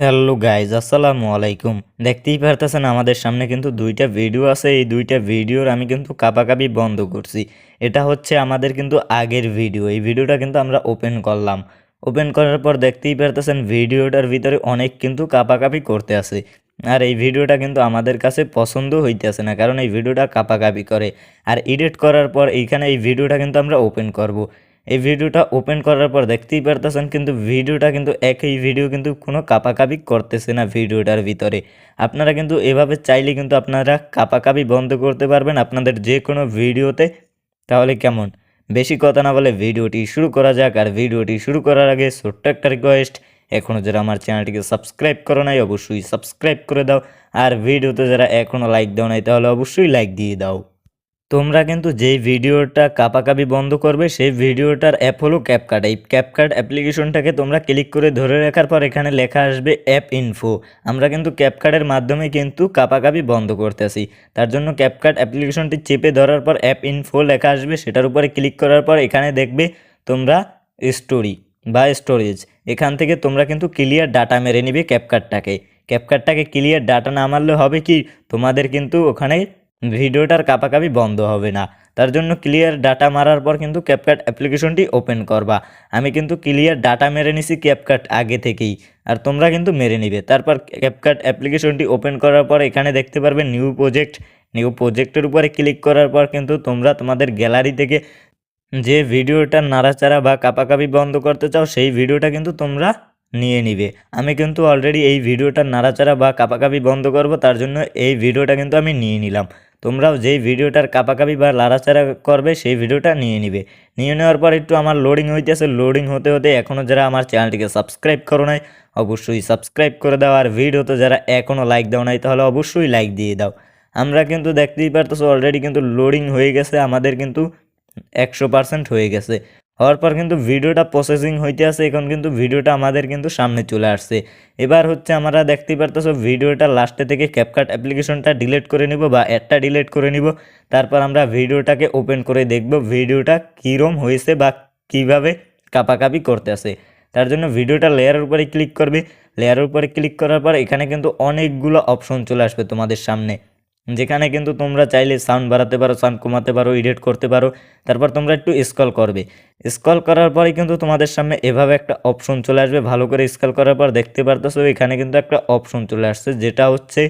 Hello guys, আসসালামু আলাইকুম। দেখতেই পারতেছেন আমাদের সামনে কিন্তু দুইটা ভিডিও আছে। এই দুইটা ভিডিওর আমি কিন্তু কাপাকাপি বন্ধ করছি। এটা হচ্ছে আমাদের কিন্তু আগের ভিডিও। এই ভিডিওটা কিন্তু আমরা ওপেন করলাম। ওপেন করার পর দেখতেই পারতেছেন ভিডিওটার ভিতরে অনেক কিন্তু কাপাকাপি করতে আছে। আর এই ভিডিওটা কিন্তু আমাদের কাছে পছন্দ হইতেছে না, কারণ এই ভিডিওটা কাপাকাপি করে। আর এডিট করার পর এইখানে এই ভিডিওটা কিন্তু আমরা ওপেন করব। এই ভিডিওটা ওপেন করার পর দেখতেই পারতেছেন, কিন্তু ভিডিওটা কিন্তু একই ভিডিও কিন্তু কোনো কাপাকাপি করতেছে না ভিডিওটার ভিতরে। আপনারা কিন্তু এভাবে চাইলে কিন্তু আপনারা কাপাকাপি বন্ধ করতে পারবেন আপনাদের যে কোনো ভিডিওতে। তাহলে কেমন? বেশি কথা না বলে ভিডিওটি শুরু করা যাক, আর ভিডিওটি শুরু করার আগে ছোট্ট একটা রিকোয়েস্ট এখনও যারা আমার চ্যানেলটিকে সাবস্ক্রাইব করো নাই, অবশ্যই সাবস্ক্রাইব করে দাও, আর ভিডিওতে যারা এখনও লাইক দাও নাই, তাহলে অবশ্যই লাইক দিয়ে দাও। তোমরা কিন্তু যেই ভিডিওটা কাপাকাপি বন্ধ করবে, সেই ভিডিওটার অ্যাপ হলো ক্যাপকাট এই ক্যাপকাট অ্যাপ্লিকেশনটাকে তোমরা ক্লিক করে ধরে রাখার পর এখানে লেখা আসবে অ্যাপ ইনফো আমরা কিন্তু ক্যাপকাটের মাধ্যমে কিন্তু কাপাকাপি বন্ধ করতেছি। তার জন্য ক্যাপকাট অ্যাপ্লিকেশনটি চেপে ধরার পর অ্যাপ ইনফো লেখা আসবে, সেটার উপরে ক্লিক করার পর এখানে দেখবে তোমরা স্টোরি বা স্টোরেজ এখান থেকে তোমরা কিন্তু ক্লিয়ার ডাটা মেরে নিবে ক্যাপকাটটাকে ক্যাপকাটটাকে ক্লিয়ার ডাটা না মারলে হবে কি? তোমাদের কিন্তু ওখানে ভিডিওটার কাপাকাপি বন্ধ হবে না। তার জন্য ক্লিয়ার ডাটা মারার পর কিন্তু ক্যাপকাট অ্যাপ্লিকেশনটি ওপেন করবা। আমি কিন্তু ক্লিয়ার ডাটা মেরে নিছি ক্যাপকাট আগে থেকেই। আর তোমরা কিন্তু মেরে নিবে। তারপর ক্যাপকাট অ্যাপ্লিকেশনটি ওপেন করার পর এখানে দেখতে পারবে নিউ প্রজেক্ট নিউ প্রজেক্টের উপরে ক্লিক করার পর কিন্তু তোমরা তোমাদের গ্যালারি থেকে যে ভিডিওটা নাড়াচাড়া বা কাপাকাপি বন্ধ করতে চাও, সেই ভিডিওটা কিন্তু তোমরা নিয়ে নিবে। আমি কিন্তু অলরেডি এই ভিডিওটা নাড়াচাড়া বা কাপাকাপি বন্ধ করব, তার জন্য এই ভিডিওটা কিন্তু আমি নিয়ে নিলাম। তোমরাও যেই ভিডিওটার কাপাকাপি বা লাড়াচাড়া করবে, সেই ভিডিওটা নিয়ে নিবে। নিয়ে নেওয়ার পর একটু আমার লোডিং হইতেছে। লোডিং হতে হতে এখনও যারা আমার চ্যানেলটিকে সাবস্ক্রাইব করো নাই, অবশ্যই সাবস্ক্রাইব করে দাও। আর ভিডিওতে যারা এখনও লাইক দাও নাই, তাহলে অবশ্যই লাইক দিয়ে দাও। আমরা কিন্তু দেখতেই পারতেছো অলরেডি কিন্তু লোডিং হয়ে গেছে। আমাদের কিন্তু একশো পার্সেন্ট হয়ে গেছে। হওয়ার পর কিন্তু ভিডিওটা প্রসেসিং হইতে আছে, এখন কিন্তু ভিডিওটা আমাদের কিন্তু সামনে চলে আসছে। এবার হচ্ছে আমরা দেখতে পারতেছো ভিডিওটা লাস্টে থেকে ক্যাপকাট অ্যাপ্লিকেশনটা ডিলিট করে নিব বা অ্যাডটা ডিলিট করে নিব। তারপর আমরা ভিডিওটাকে ওপেন করে দেখব ভিডিওটা কীরম হয়েছে বা কীভাবে কাপাকাপি করতে আছে। তার জন্য ভিডিওটা লেয়ারের উপরে ক্লিক করবে। লেয়ারের উপরে ক্লিক করার পর এখানে কিন্তু অনেকগুলো অপশন চলে আসবে তোমাদের সামনে। যেখানে কিন্তু তোমরা চাইলে সাউন্ড বাড়াতে পারো সাউন্ড কমাতে পারো এডিট করতে পারো। তারপর তোমরা একটু স্কল করবে। স্কল করার পরে কিন্তু তোমাদের সামনে এভাবে একটা অপশন চলে আসবে। ভালো করে স্কল করার পর দেখতে পারতেছো, এখানে কিন্তু একটা অপশন চলে আসছে, যেটা হচ্ছে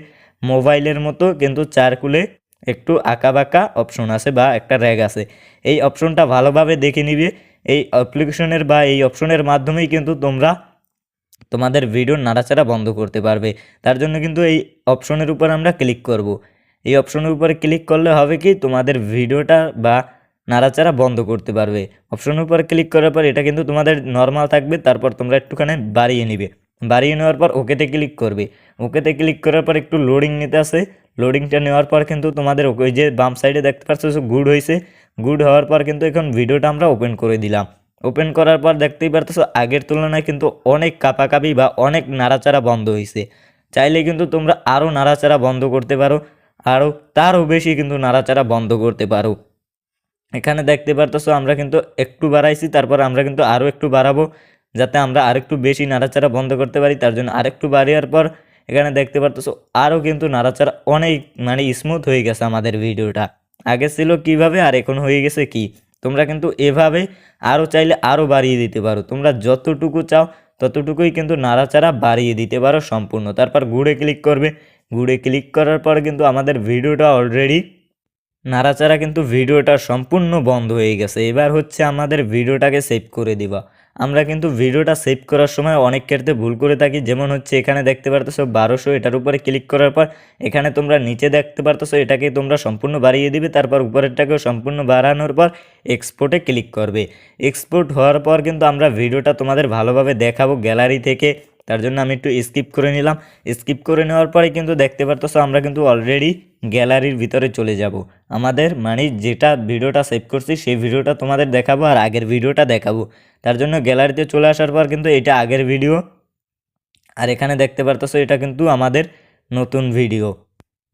মোবাইলের মতো কিন্তু চারকুলে একটু বাঁকা অপশন আছে বা একটা র্যাগ আছে। এই অপশনটা ভালোভাবে দেখে নিবে। এই অ্যাপ্লিকেশনের বা এই অপশনের মাধ্যমেই কিন্তু তোমরা তোমাদের ভিডিও নাড়াচাড়া বন্ধ করতে পারবে। তার জন্য কিন্তু এই অপশনের উপর আমরা ক্লিক করব। এই অপশনের উপরে ক্লিক করলে হবে কি তোমাদের ভিডিওটা বা নাড়াচাড়া বন্ধ করতে পারবে। অপশনের উপরে ক্লিক করার পর এটা কিন্তু তোমাদের নর্মাল থাকবে, তারপর তোমরা একটুখানি বাড়িয়ে নিবে। বাড়িয়ে নেওয়ার পর ওকেতে ক্লিক করবে। ওকেতে ক্লিক করার পর একটু লোডিং নিতে আসে। লোডিংটা নেওয়ার পর কিন্তু তোমাদের ওই যে বাম সাইডে দেখতে পাচ্ছ গুড হয়েছে। গুড হওয়ার পর কিন্তু এখন ভিডিওটা আমরা ওপেন করে দিলাম। ওপেন করার পর দেখতেই পারতেছো আগের তুলনায় কিন্তু অনেক কাপাকাপি বা অনেক নাড়াচাড়া বন্ধ হয়েছে। চাইলে কিন্তু তোমরা আরও নাড়াচাড়া বন্ধ করতে পারো। আরও তারও বেশি কিন্তু নাড়াচাড়া বন্ধ করতে পারো। এখানে দেখতে পারতেছো, আমরা কিন্তু একটু বাড়াইছি, তারপর আমরা কিন্তু আরও একটু বাড়াবো, যাতে আমরা আরেকটু বেশি নাড়াচাড়া বন্ধ করতে পারি, তার জন্য আরেকটু বাড়িয়ার পর এখানে দেখতে পারতেছো আরও কিন্তু নাড়াচাড়া অনেক মানে স্মুথ হয়ে গেছে আমাদের ভিডিওটা। আগে ছিল কীভাবে, আর এখন হয়ে গেছে কি? তোমরা কিন্তু এভাবে আরও চাইলে আরও বাড়িয়ে দিতে পারো। তোমরা যতটুকু চাও, ততটুকুই কিন্তু নাড়াচাড়া বাড়িয়ে দিতে পারো সম্পূর্ণ। তারপর ঘুরে ক্লিক করবে গুড়ে ক্লিক করার পর কিন্তু আমাদের ভিডিওটা অলরেডি নাড়াচাড়া কিন্তু ভিডিওটা সম্পূর্ণ বন্ধ হয়ে গেছে। এবার হচ্ছে আমাদের ভিডিওটাকে সেভ করে দিবা। আমরা কিন্তু ভিডিওটা সেভ করার সময় অনেক ক্ষেত্রে ভুল করে থাকি। যেমন হচ্ছে এখানে দেখতে পারতেছো বারোশো, এটার উপরে ক্লিক করার পর এখানে তোমরা নিচে দেখতে পারতেছো এটাকে তোমরা সম্পূর্ণ বাড়িয়ে দিবে। তারপর উপরেরটাকেও সম্পূর্ণ বাড়ানোর পর এক্সপোর্টে ক্লিক করবে। এক্সপোর্ট হওয়ার পর কিন্তু আমরা ভিডিওটা তোমাদের ভালোভাবে দেখাবো। গ্যালারি থেকে তার জন্য আমি একটু স্কিপ করে নিলাম। স্কিপ করে নেওয়ার পরে কিন্তু দেখতে পারতেছো আমরা কিন্তু অলরেডি গ্যালারির ভিতরে চলে যাব। আমাদের মানে যেটা ভিডিওটা সেভ করছি সেই ভিডিওটা তোমাদের দেখাবো আর আগের ভিডিওটা দেখাবো। তার জন্য গ্যালারিতে চলে আসার পর কিন্তু এটা আগের ভিডিও আর এখানে দেখতে পারতেছো এটা কিন্তু আমাদের নতুন ভিডিও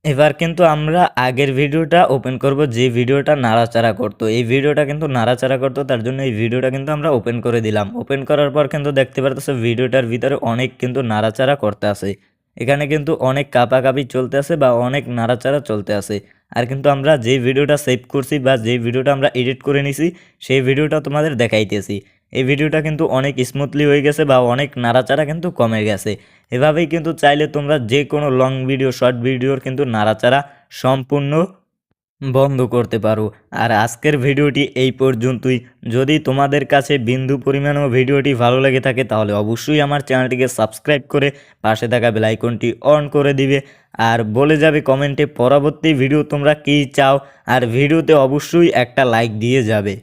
এবার কিন্তু আমরা আগের ভিডিওটা ওপেন করব, যে ভিডিওটা নাড়াচাড়া করতো। এই ভিডিওটা কিন্তু নাড়াচাড়া করতো, তার জন্য এই ভিডিওটা কিন্তু আমরা ওপেন করে দিলাম। ওপেন করার পর কিন্তু দেখতে পারতেছে, ভিডিওটার ভিতরে অনেক কিন্তু নাড়াচাড়া করতে আসে এখানে কিন্তু অনেক কাপাকাপি চলতে আছে বা অনেক নাড়াচাড়া চলতে আছে। আর কিন্তু আমরা যে ভিডিওটা সেভ করছি বা যে ভিডিওটা আমরা এডিট করে নিছি, সেই ভিডিওটা তোমাদের দেখাইতেছি। এই ভিডিওটা কিন্তু অনেক স্মুথলি হয়ে গেছে বা অনেক নাড়াচাড়া কিন্তু কমে গেছে। এভাবেই কিন্তু চাইলে তোমরা যে কোনো লং ভিডিও শর্ট ভিডিওর কিন্তু নাড়াচাড়া সম্পূর্ণ বন্ধ করতে পারো। আর আজকের ভিডিওটি এই পর্যন্তই। যদি তোমাদের কাছে বিন্দু পরিমাণও ভিডিওটি ভালো লেগে থাকে, তাহলে অবশ্যই আমার চ্যানেলটিকে সাবস্ক্রাইব করে পাশে থাকা বেলাইকনটি অন করে দিবে। আর বলে যাবে কমেন্টে পরবর্তী ভিডিও তোমরা কী চাও? আর ভিডিওতে অবশ্যই একটা লাইক দিয়ে যাবে।